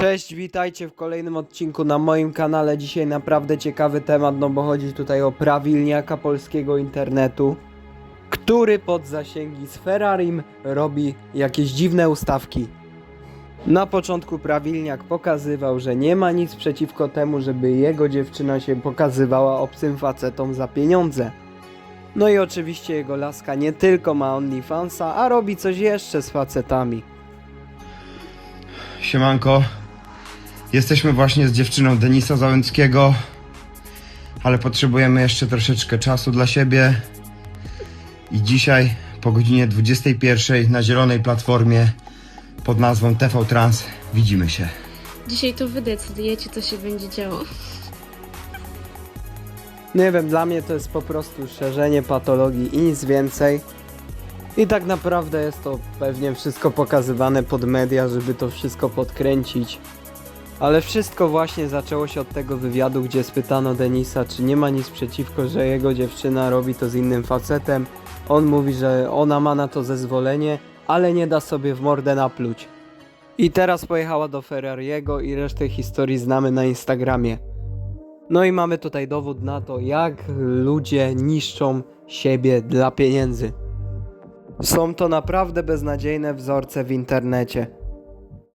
Cześć, witajcie w kolejnym odcinku na moim kanale. Dzisiaj naprawdę ciekawy temat, no bo chodzi tutaj o prawilniaka polskiego internetu, który pod zasięgi z Ferrarim robi jakieś dziwne ustawki. Na początku prawilniak pokazywał, że nie ma nic przeciwko temu, żeby jego dziewczyna się pokazywała obcym facetom za pieniądze. No i oczywiście jego laska nie tylko ma OnlyFansa, a robi coś jeszcze z facetami. Siemanko. Jesteśmy właśnie z dziewczyną Denisa Załęckiego, ale potrzebujemy jeszcze troszeczkę czasu dla siebie. I dzisiaj po godzinie 21 na zielonej platformie pod nazwą TV Trans widzimy się. Dzisiaj to wy decydujecie, co się będzie działo. Nie wiem, dla mnie to jest po prostu szerzenie patologii i nic więcej. I tak naprawdę jest to pewnie wszystko pokazywane pod media, żeby to wszystko podkręcić. Ale wszystko właśnie zaczęło się od tego wywiadu, gdzie spytano Denisa, czy nie ma nic przeciwko, że jego dziewczyna robi to z innym facetem. On mówi, że ona ma na to zezwolenie, ale nie da sobie w mordę napluć. I teraz pojechała do Ferrariego i resztę historii znamy na Instagramie. No i mamy tutaj dowód na to, jak ludzie niszczą siebie dla pieniędzy. Są to naprawdę beznadziejne wzorce w internecie.